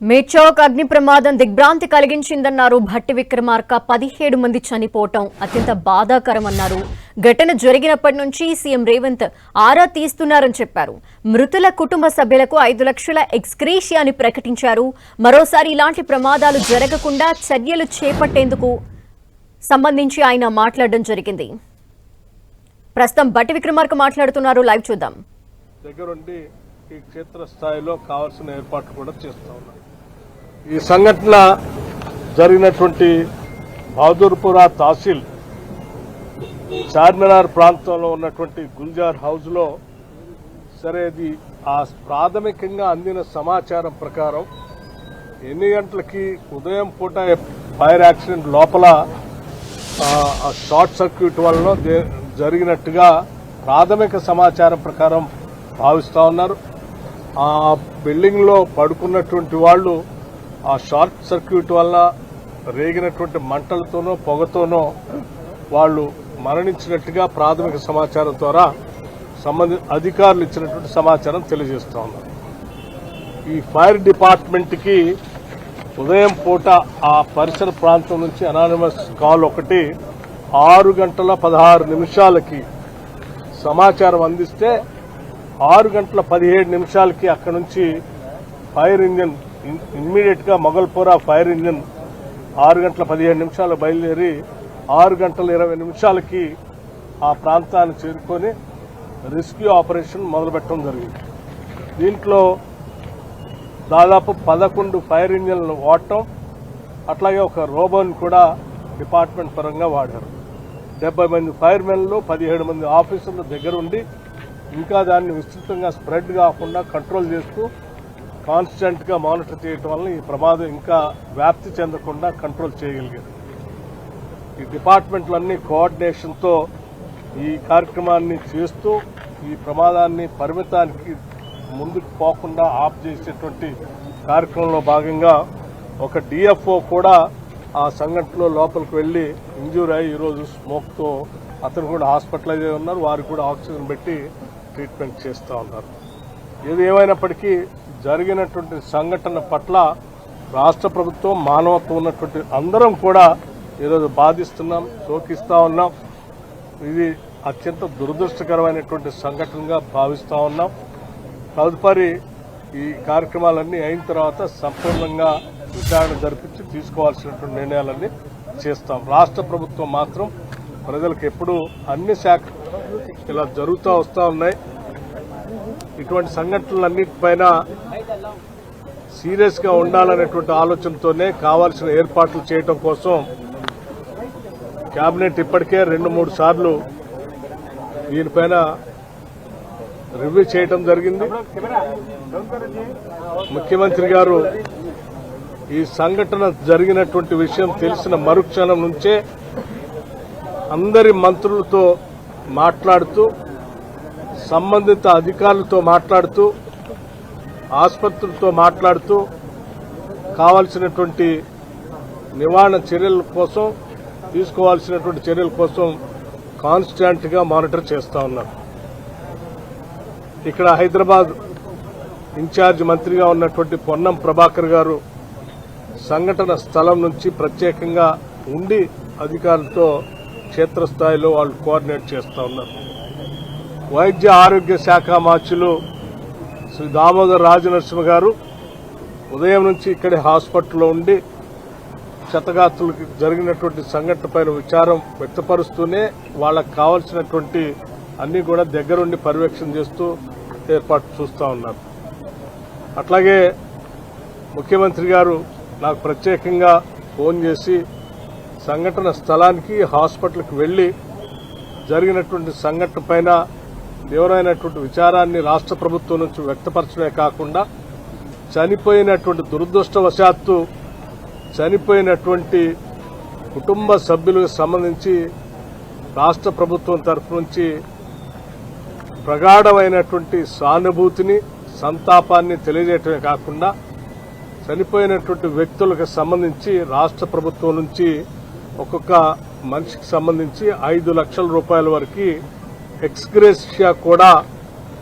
మేచోక్ అగ్ని ప్రమాదం దిగ్భ్రాంతి కలిగించిందన్నారు. భట్టి విక్రమార్క పదిహేడు మంది చనిపోవటం అత్యంత బాధాకరమన్నారు. ఘటన జరిగినప్పటి నుంచి సీఎం రేవంత్ ఆరా తీస్తున్నారని చెప్పారు. మృతుల కుటుంబ సభ్యులకు ఐదు లక్షల ఎక్స్క్రేషియాని ప్రకటించారు. మరోసారి ఇలాంటి ప్రమాదాలు జరగకుండా చర్యలు చేపట్టేందుకు సంబంధించి ఆయన మాట్లాడడం జరిగింది. ప్రస్తుతం భట్టి విక్రమార్క మాట్లాడుతున్నారు. లైవ్ చూద్దాం. దగ్గరుండి ఈ క్షేత్ర స్థాయిలో కావాల్సిన ఏర్పాట్లు కూడా చేస్తూ ఉన్నారు. ఈ సంఘటన జరిగినటువంటి బహదూర్పురా తహసీల్ చార్మినార్ ప్రాంతంలో ఉన్నటువంటి గుల్జార్ హౌజ్లో సరే అది ఆ ప్రాథమికంగా అందిన సమాచారం ప్రకారం ఎన్ని గంటలకి ఉదయం పూట ఫైర్ యాక్సిడెంట్ లోపల షార్ట్ సర్క్యూట్ వలన జరిగినట్టుగా ప్రాథమిక సమాచారం ప్రకారం భావిస్తూ ఉన్నారు. ఆ బిల్డింగ్లో పడుకున్నటువంటి వాళ్ళు ఆ షార్ట్ సర్క్యూట్ వల్ల రేగినటువంటి మంటలతోనో పొగతోనో వాళ్ళు మరణించినట్టుగా ప్రాథమిక సమాచారం ద్వారా సంబంధిత అధికారులు ఇచ్చినటువంటి సమాచారం తెలియజేస్తా ఉన్నారు ఈ ఫైర్ డిపార్ట్మెంట్కి ఉదయం పూట ఆ పరిసర ప్రాంతం నుంచి అనానిమస్ కాల్ ఒకటి ఆరు గంటల పదహారు నిమిషాలకి సమాచారం అందిస్తే ఆరు గంటల పదిహేడు నిమిషాలకి అక్కడి నుంచి ఫైర్ ఇంజిన్ ఇమ్మీడియట్గా మొగల్పురా ఫైర్ ఇంజిన్ ఆరు గంటల పదిహేడు నిమిషాలు బయలుదేరి ఆరు గంటల ఇరవై నిమిషాలకి ఆ ప్రాంతాన్ని చేరుకొని రెస్క్యూ ఆపరేషన్ మొదలుపెట్టడం జరిగింది. దీంట్లో దాదాపు పదకొండు ఫైర్ ఇంజిన్లు వాడటం అట్లాగే ఒక రోబోని కూడా డిపార్ట్మెంట్ పరంగా వాడారు. డెబ్బై మంది ఫైర్ మెన్లు పదిహేడు మంది ఆఫీసర్ల దగ్గర ఉండి ఇంకా దాన్ని విస్తృతంగా స్ప్రెడ్ కాకుండా కంట్రోల్ చేస్తూ కాన్స్టెంట్గా మానిటర్ చేయటం వల్ల ఈ ప్రమాదం ఇంకా వ్యాప్తి చెందకుండా కంట్రోల్ చేయగలిగారు. ఈ డిపార్ట్మెంట్లన్నీ కోఆర్డినేషన్తో ఈ కార్యక్రమాన్ని చేస్తూ ఈ ప్రమాదాన్ని పరిమితానికి ముందుకు పోకుండా ఆఫ్ చేసేటువంటి కార్యక్రమంలో భాగంగా ఒక డిఎఫ్ఓ కూడా ఆ సంఘటనలో లోపలికి వెళ్ళి ఇంజూర్ అయ్యి ఈరోజు స్మోక్తో అతను కూడా హాస్పిటలైజ్ అయి ఉన్నారు. వారికి కూడా ఆక్సిజన్ పెట్టి ట్రీట్మెంట్ చేస్తూ ఉన్నారు. ఏది ఏమైనప్పటికీ జరిగినటువంటి సంఘటన పట్ల రాష్ట్ర ప్రభుత్వం మానవత్వం ఉన్నటువంటి అందరం కూడా ఈరోజు బాధిస్తున్నాం శోకిస్తూ ఉన్నాం. ఇది అత్యంత దురదృష్టకరమైనటువంటి సంఘటనగా భావిస్తూ ఉన్నాం. తదుపరి ఈ కార్యక్రమాలన్నీ అయిన తర్వాత సంపూర్ణంగా విచారణ జరిపించి తీసుకోవాల్సినటువంటి నిర్ణయాలన్నీ చేస్తాం. రాష్ట్ర ప్రభుత్వం మాత్రం ప్రజలకు ఎప్పుడూ అన్ని శాఖ ఇలా జరుగుతూ వస్తూ ఉన్నాయి. ఇటువంటి సంఘటనలన్నిటిపైన సీరియస్గా ఉండాలనేటువంటి ఆలోచనతోనే కావాల్సిన ఏర్పాట్లు చేయటం కోసం కేబినెట్ ఇప్పటికే రెండు మూడు సార్లు దీనిపైన రివ్యూ చేయటం జరిగింది. ముఖ్యమంత్రి గారు ఈ సంఘటన జరిగినటువంటి విషయం తెలిసిన మరుక్షణం నుంచే అందరి మంత్రులతో మాట్లాడుతూ సంబంధిత అధికారులతో మాట్లాడుతూ ఆసుపత్రులతో మాట్లాడుతూ కావాల్సినటువంటి నివారణ చర్యల కోసం తీసుకోవాల్సినటువంటి చర్యల కోసం కాన్స్టాంట్గా మానిటర్ చేస్తూ ఉన్నారు. ఇక్కడ హైదరాబాద్ ఇన్ఛార్జ్ మంత్రిగా ఉన్నటువంటి పొన్నం ప్రభాకర్ గారు సంఘటన స్థలం నుంచి ప్రత్యేకంగా ఉండి అధికారులతో క్షేత్రస్థాయిలో వాళ్ళు కోఆర్డినేట్ చేస్తూ ఉన్నారు. వైద్య ఆరోగ్య శాఖ మార్చులు శ్రీ దామోదర్ రాజనరసింహ గారు ఉదయం నుంచి ఇక్కడే హాస్పిటల్లో ఉండి క్షతగాత్రులకు జరిగినటువంటి సంఘటన పైన విచారం వ్యక్తపరుస్తూనే వాళ్ళకు కావాల్సినటువంటి అన్ని కూడా దగ్గరుండి పర్యవేక్షణ చేస్తూ ఏర్పాటు చూస్తూ ఉన్నారు. అట్లాగే ముఖ్యమంత్రి గారు నాకు ప్రత్యేకంగా ఫోన్ చేసి సంఘటన స్థలానికి హాస్పిటల్కి వెళ్ళి జరిగినటువంటి సంఘటన పైన తీవ్రమైనటువంటి విచారాన్ని రాష్ట్ర ప్రభుత్వం నుంచి వ్యక్తపరచడమే కాకుండా చనిపోయినటువంటి దురదృష్టవశాత్తు చనిపోయినటువంటి కుటుంబ సభ్యులకు సంబంధించి రాష్ట్ర ప్రభుత్వం తరఫు నుంచి ప్రగాఢమైనటువంటి సానుభూతిని సంతాపాన్ని తెలియజేయటమే కాకుండా చనిపోయినటువంటి వ్యక్తులకు సంబంధించి రాష్ట్ర ప్రభుత్వం నుంచి ఒక్కొక్క మనిషికి సంబంధించి ఐదు లక్షల రూపాయల వరకు ఎక్స్గ్రెషియా కూడా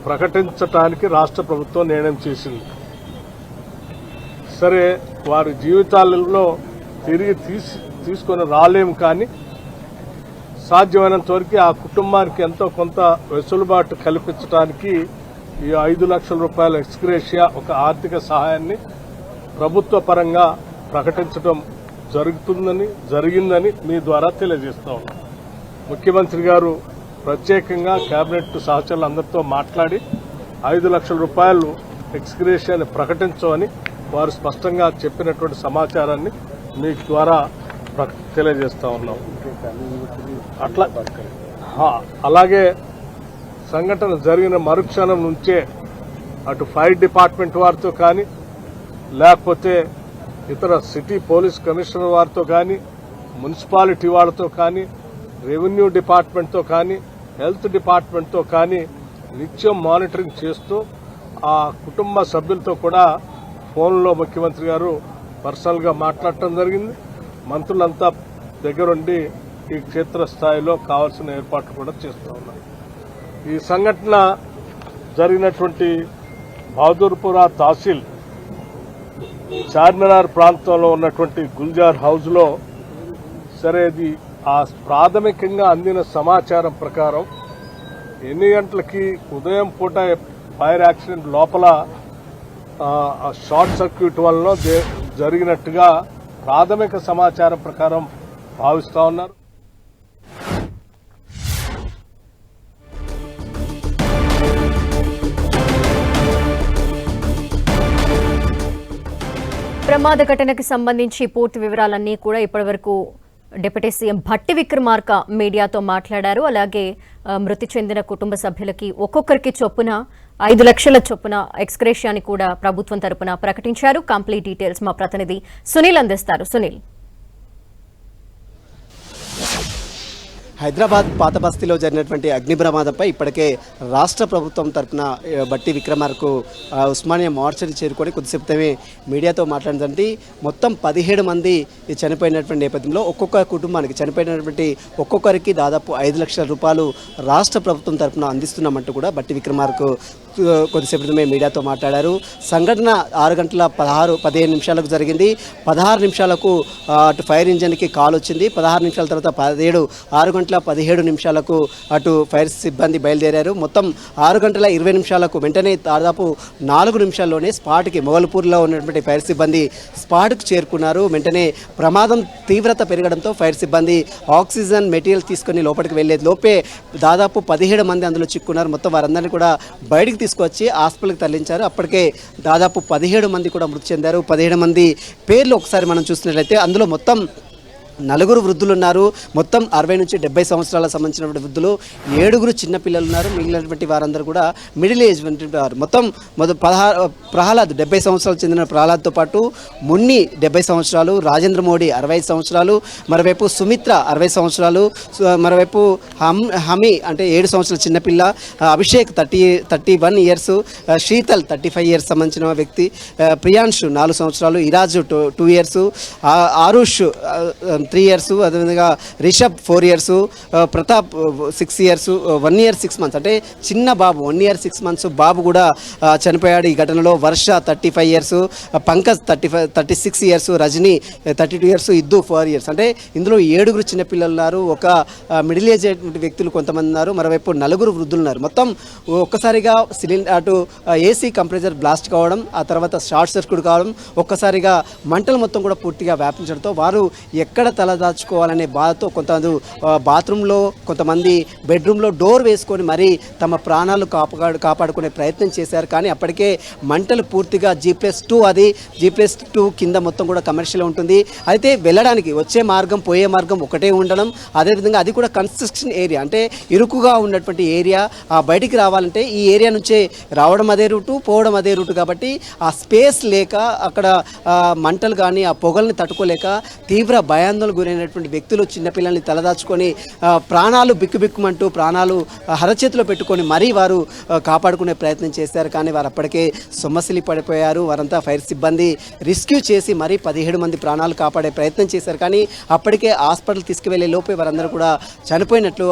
ప్రకటించటానికి రాష్ట్ర ప్రభుత్వం నిర్ణయం చేసింది. సరే వారి జీవితాలలో తిరిగి తీసి తీసుకొని రాలేము కానీ సాధ్యమైనంత వరకు ఆ కుటుంబానికి ఎంతో కొంత వెసులుబాటు కల్పించడానికి ఈ ఐదు లక్షల రూపాయల ఎక్స్గ్రేషియా ఒక ఆర్థిక సహాయాన్ని ప్రభుత్వ పరంగా ప్రకటించడం జరుగుతుందని జరిగిందని మీ ద్వారా తెలియజేస్తా ఉన్నాం. ముఖ్యమంత్రి గారు ప్రత్యేకంగా కేబినెట్ సహచరులందరితో మాట్లాడి ఐదు లక్షల రూపాయలు ఎక్స్గ్రేషియాని ప్రకటించమని వారు స్పష్టంగా చెప్పినటువంటి సమాచారాన్ని మీ ద్వారా ప్ర- తెలియజేస్తా ఉన్నాం. అట్లా అలాగే సంఘటన జరిగిన మరుక్షణం నుంచే అటు ఫైర్ డిపార్ట్మెంట్ వారితో కానీ లేకపోతే ఇతర సిటీ పోలీస్ కమిషనర్ వారితో కానీ మున్సిపాలిటీ వాళ్ళతో కానీ రెవెన్యూ డిపార్ట్మెంట్తో కానీ హెల్త్ డిపార్ట్మెంట్తో కానీ నిత్యం మానిటరింగ్ చేస్తూ ఆ కుటుంబ సభ్యులతో కూడా ఫోన్లో ముఖ్యమంత్రి గారు పర్సనల్గా మాట్లాడటం జరిగింది. మంత్రులంతా దగ్గరుండి ఈ క్షేత్రస్థాయిలో కావాల్సిన ఏర్పాట్లు కూడా చేస్తూ ఉన్నారు. ఈ సంఘటన జరిగినటువంటి బహదూర్పుర తహసీల్ చార్మినార్ ప్రాంతంలో ఉన్నటువంటి గుల్జార్ హౌజ్లో సరే ఇది ఆ ప్రాథమికంగా అందిన సమాచారం ప్రకారం ఎన్ని గంటలకి ఉదయం పూట ఫైర్ యాక్సిడెంట్ లోపల షార్ట్ సర్క్యూట్ వలన జరిగినట్టుగా ప్రాథమిక సమాచారం ప్రకారం భావిస్తా ఉన్నారు. ప్రమాద ఘటనకు సంబంధించి పూర్తి వివరాలన్నీ కూడా ఇప్పటివరకు డిప్యూటీ సీఎం భట్టి విక్రమార్క మీడియాతో మాట్లాడారు. అలాగే మృతి చెందిన కుటుంబ సభ్యులకి ఒక్కొక్కరికి చొప్పున ఐదు లక్షల చొప్పున ఎక్స్క్రేషియాని కూడా ప్రభుత్వం తరపున ప్రకటించారు. కంప్లీట్ డీటెయిల్స్ మా ప్రతినిధి సునీల్ అందిస్తారు. సునీల్. హైదరాబాద్ పాత బస్తీలో జరిగినటువంటి అగ్ని ప్రమాదంపై ఇప్పటికే రాష్ట్ర ప్రభుత్వం తరపున బట్టి విక్రమార్కు ఉస్మానియా మార్చరీ చేరుకొని కొద్దిసేపుతమే మీడియాతో మాట్లాడిందంటే మొత్తం పదిహేడు మంది చనిపోయినటువంటి నేపథ్యంలో ఒక్కొక్క కుటుంబానికి చనిపోయినటువంటి ఒక్కొక్కరికి దాదాపు ఐదు లక్షల రూపాయలు రాష్ట్ర ప్రభుత్వం తరఫున అందిస్తున్నామంటూ కూడా బట్టి విక్రమార్కు కొద్దిసేపు క్రితమే మీడియాతో మాట్లాడారు. సంఘటన ఆరు గంటల పదహారు పదిహేను నిమిషాలకు జరిగింది. పదహారు నిమిషాలకు అటు ఫైర్ ఇంజన్కి కాల్ వచ్చింది. పదహారు నిమిషాల తర్వాత పదిహేడు ఆరు గంటల పదిహేడు నిమిషాలకు అటు ఫైర్ సిబ్బంది బయలుదేరారు. మొత్తం ఆరు గంటల ఇరవై నిమిషాలకు వెంటనే దాదాపు నాలుగు నిమిషాల్లోనే స్పాట్కి మొగల్పూర్లో ఉన్నటువంటి ఫైర్ సిబ్బంది స్పాట్కు చేరుకున్నారు. వెంటనే ప్రమాదం తీవ్రత పెరగడంతో ఫైర్ సిబ్బంది ఆక్సిజన్ మెటీరియల్ తీసుకొని లోపలికి వెళ్ళే లోపే దాదాపు పదిహేడు మంది అందులో చిక్కున్నారు. మొత్తం వారందరినీ కూడా బయటికి తీసుకొచ్చి హాస్పిటల్కి తరలించారు. అప్పటికే దాదాపు పదిహేడు మంది కూడా మృతి చెందారు. పదిహేడు మంది పేర్లు ఒకసారి మనం చూసినట్లయితే అందులో మొత్తం నలుగురు వృద్ధులు ఉన్నారు మొత్తం అరవై నుంచి డెబ్బై సంవత్సరాల సంబంధించినటువంటి వృద్ధులు. ఏడుగురు చిన్నపిల్లలు ఉన్నారు. మిగిలినటువంటి వారందరూ కూడా మిడిల్ ఏజ్ వంటి వారు. మొత్తం మొదటి పదహారు ప్రహ్లాద్ డెబ్బై సంవత్సరాలు చెందిన ప్రహ్లాద్తో పాటు మున్ని డెబ్బై సంవత్సరాలు రాజేంద్ర మోడీ అరవై సంవత్సరాలు మరోవైపు సుమిత్ర అరవై సంవత్సరాలు మరోవైపు హమ్ హమి అంటే ఏడు సంవత్సరాల చిన్నపిల్ల Abhishek thirty thirty one years Sheetal thirty five years సంబంధించిన వ్యక్తి ప్రియాంషు నాలుగు సంవత్సరాలు Iraj two two years Aarush three years అదేవిధంగా Rishabh four years Pratap six years one year six months. అంటే చిన్న బాబు వన్ ఇయర్ సిక్స్ మంత్స్ బాబు కూడా చనిపోయాడు ఈ ఘటనలో. Varsha thirty five years Pankaj thirty five thirty six years Rajani thirty two years Iddu four years. అంటే ఇందులో ఏడుగురు చిన్నపిల్లలు ఉన్నారు. ఒక మిడిల్ ఏజ్ అయినటువంటి వ్యక్తులు కొంతమంది ఉన్నారు. మరోవైపు నలుగురు వృద్ధులు ఉన్నారు. మొత్తం ఒక్కసారిగా సిలిండర్ అటు ఏసీ కంప్రెసర్ బ్లాస్ట్ కావడం ఆ తర్వాత షార్ట్ సర్క్యూట్ కావడం ఒక్కసారిగా మంటలు మొత్తం కూడా పూర్తిగా వ్యాపించడంతో వారు ఎక్కడ తలదాచుకోవాలనే బాధతో కొంతమంది బాత్రూంలో కొంతమంది బెడ్రూమ్లో డోర్ వేసుకొని మరీ తమ ప్రాణాలు కాపాడు కాపాడుకునే ప్రయత్నం చేశారు. కానీ అప్పటికే మంటలు పూర్తిగా జీప్లస్ టూ అది జీప్లస్ టూ కింద మొత్తం కూడా కమర్షియల్ ఉంటుంది. అయితే వెళ్ళడానికి వచ్చే మార్గం పోయే మార్గం ఒకటే ఉండడం. అదేవిధంగా అది కూడా కన్స్ట్రక్షన్ ఏరియా. అంటే ఇరుకుగా ఉన్నటువంటి ఏరియా. ఆ బయటికి రావాలంటే ఈ ఏరియా నుంచే రావడం అదే రూటు పోవడం అదే రూటు కాబట్టి ఆ స్పేస్ లేక అక్కడ మంటలు కానీ ఆ పొగల్ని తట్టుకోలేక తీవ్ర భయాందోళన భయాందోళన గురైనటువంటి వ్యక్తులు చిన్నపిల్లల్ని తలదాచుకొని ప్రాణాలు బిక్కుబిక్కుమంటూ ప్రాణాలు హరచేతిలో పెట్టుకొని మరీ వారు కాపాడుకునే ప్రయత్నం చేశారు. కానీ వారు అప్పటికే సొమ్మసిలి పడిపోయారు. వారంతా ఫైర్ సిబ్బంది రెస్క్యూ చేసి మరీ పదిహేడు మంది ప్రాణాలు కాపాడే ప్రయత్నం చేశారు. కానీ అప్పటికే హాస్పిటల్ తీసుకువెళ్ళే లోపే వారందరూ కూడా చనిపోయినట్లు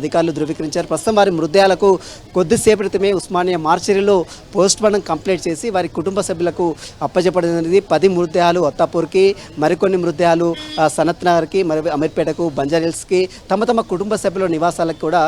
అధికారులు ధృవీకరించారు. ప్రస్తుతం వారి మృతదేహాలకు కొద్దిసేపటి క్రితమే ఉస్మానియా మార్చరీలో పోస్ట్ మార్టం కంప్లీట్ చేసి వారి కుటుంబ సభ్యులకు అప్పజెప్పడం జరిగింది. పది మృతదేహాలు అత్తాపూర్కి మరికొన్ని మృతదేహాలు సనత్ నగర్కి మరి అమీర్పేటకు బంజారిల్స్కి తమ తమ కుటుంబ సభ్యుల నివాసాలకు కూడా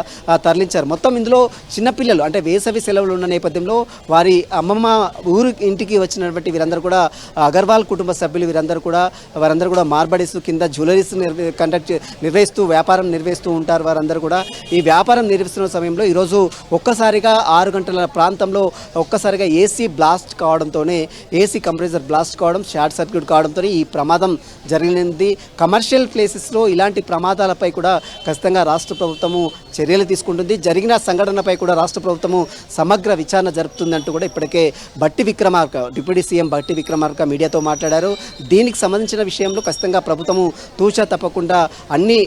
తరలించారు. మొత్తం ఇందులో చిన్నపిల్లలు అంటే వేసవి సెలవులు ఉన్న నేపథ్యంలో వారి అమ్మమ్మ ఊరు ఇంటికి వచ్చినటువంటి వీరందరూ కూడా అగర్వాల్ కుటుంబ సభ్యులు వీరందరూ కూడా వారందరూ కూడా మార్బడీస్ కింద జ్యువెలరీస్ కండక్ట్ నిర్వహిస్తూ వ్యాపారం నిర్వహిస్తూ ఉంటారు వారందరూ కూడా. ఈ వ్యాపారం నిర్వహిస్తున్న సమయంలో ఈరోజు ఒక్కసారిగా ఆరు గంటల ప్రాంతంలో ఒక్కసారిగా ఏసీ బ్లాస్ట్ కావడంతోనే ఏసీ కంప్రెసర్ బ్లాస్ట్ కావడం షార్ట్ సర్క్యూట్ కావడంతో ఈ ప్రమాదం జరిగినది కమర్షియల్ ప్లేసెస్లో ఇలాంటి ప్రమాదాలపై కూడా ఖచ్చితంగా రాష్ట్ర ప్రభుత్వము చర్యలు తీసుకుంటుంది. జరిగిన సంఘటనపై కూడా రాష్ట్ర ప్రభుత్వము సమగ్ర విచారణ జరుపుతుందంటూ కూడా ఇప్పటికే బట్టి విక్రమార్క డిప్యూటీ సీఎం బట్టి విక్రమార్క మీడియాతో మాట్లాడారు. దీనికి సంబంధించిన విషయంలో ఖచ్చితంగా ప్రభుత్వము తూచా తప్పకుండా అన్ని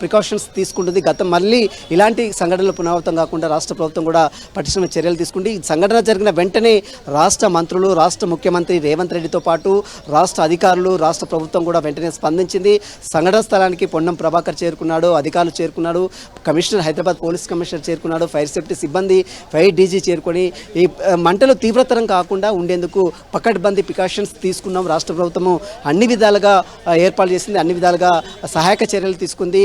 ప్రికాషన్స్ తీసుకుంటుంది. గతం మళ్ళీ ఇలాంటి సంఘటనలు పునరావృతం కాకుండా రాష్ట్ర ప్రభుత్వం కూడా పటిష్టమైన చర్యలు తీసుకుంది. ఈ సంఘటన జరిగిన వెంటనే రాష్ట్ర మంత్రులు రాష్ట్ర ముఖ్యమంత్రి రేవంత్ రెడ్డితో పాటు రాష్ట్ర అధికారులు రాష్ట్ర ప్రభుత్వం కూడా వెంటనే స్పందించింది. సంఘటన స్థలానికి పొన్నం ప్రభాకర్ చేరుకున్నాడు అధికారులు చేరుకున్నాడు కమిషనర్ హైదరాబాద్ పోలీస్ కమిషనర్ చేరుకున్నాడు ఫైర్ సేఫ్టీ సిబ్బంది ఫైర్ డీజీ చేరుకొని ఈ మంటలు తీవ్రతరం కాకుండా ఉండేందుకు పకడ్బందీ ప్రికాషన్స్ తీసుకున్నాం. రాష్ట్ర ప్రభుత్వము అన్ని విధాలుగా ఏర్పాటు చేసింది అన్ని విధాలుగా సహాయక చర్యలు తీసుకుంది.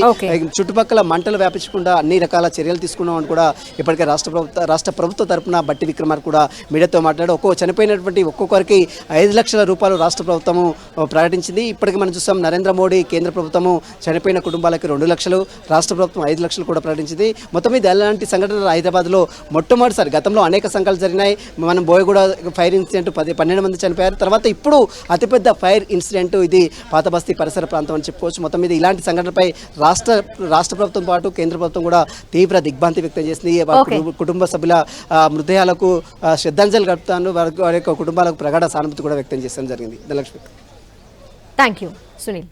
చుట్టుపక్కల మంటలు వ్యాపించకుండా అన్ని రకాల చర్యలు తీసుకున్నామని కూడా ఇప్పటికే రాష్ట్ర ప్రభుత్వ రాష్ట్ర ప్రభుత్వ తరపున బట్టి విక్రమార్ కూడా మీడియాతో మాట్లాడి ఒక్కో చనిపోయినటువంటి ఒక్కొక్కరికి ఐదు లక్షల రూపాయలు రాష్ట్ర ప్రభుత్వము ప్రకటించింది. ఇప్పటికి మనం చూస్తాం నరేంద్ర మోడీ కేంద్ర ప్రభుత్వము చనిపోయిన కుటుంబాలకి రెండు లక్షలు రాష్ట్ర ప్రభుత్వం ఐదు లక్షలు కూడా ప్రకటించింది. మొత్తం మీద ఎలాంటి సంఘటనలు హైదరాబాద్లో మొట్టమొదటిసారి గతంలో అనేక సంఘటనలు జరిగినాయి. మనం బోయగూడ ఫైర్ ఇన్సిడెంట్ పది పన్నెండు మంది చనిపోయారు. తర్వాత ఇప్పుడు అతిపెద్ద ఫైర్ ఇన్సిడెంట్ ఇది పాత బస్తీ పరిసర ప్రాంతం అని చెప్పుకోవచ్చు. మొత్తం మీద ఇలాంటి సంఘటనపై రాష్ట్ర రాష్ట్ర ప్రభుత్వం పాటు కేంద్ర ప్రభుత్వం కూడా తీవ్ర దిగ్భ్రాంతి వ్యక్తం చేసింది. కుటుంబ- సభ్యుల ఆ, శ్రద్ధాంజలి గడుపుతాను వారి యొక్క కుటుంబాలకు ప్రగాఢ సానుభూతి కూడా వ్యక్తం చేసడం జరిగింది. ధనలక్ష్మి. Thank you Sunil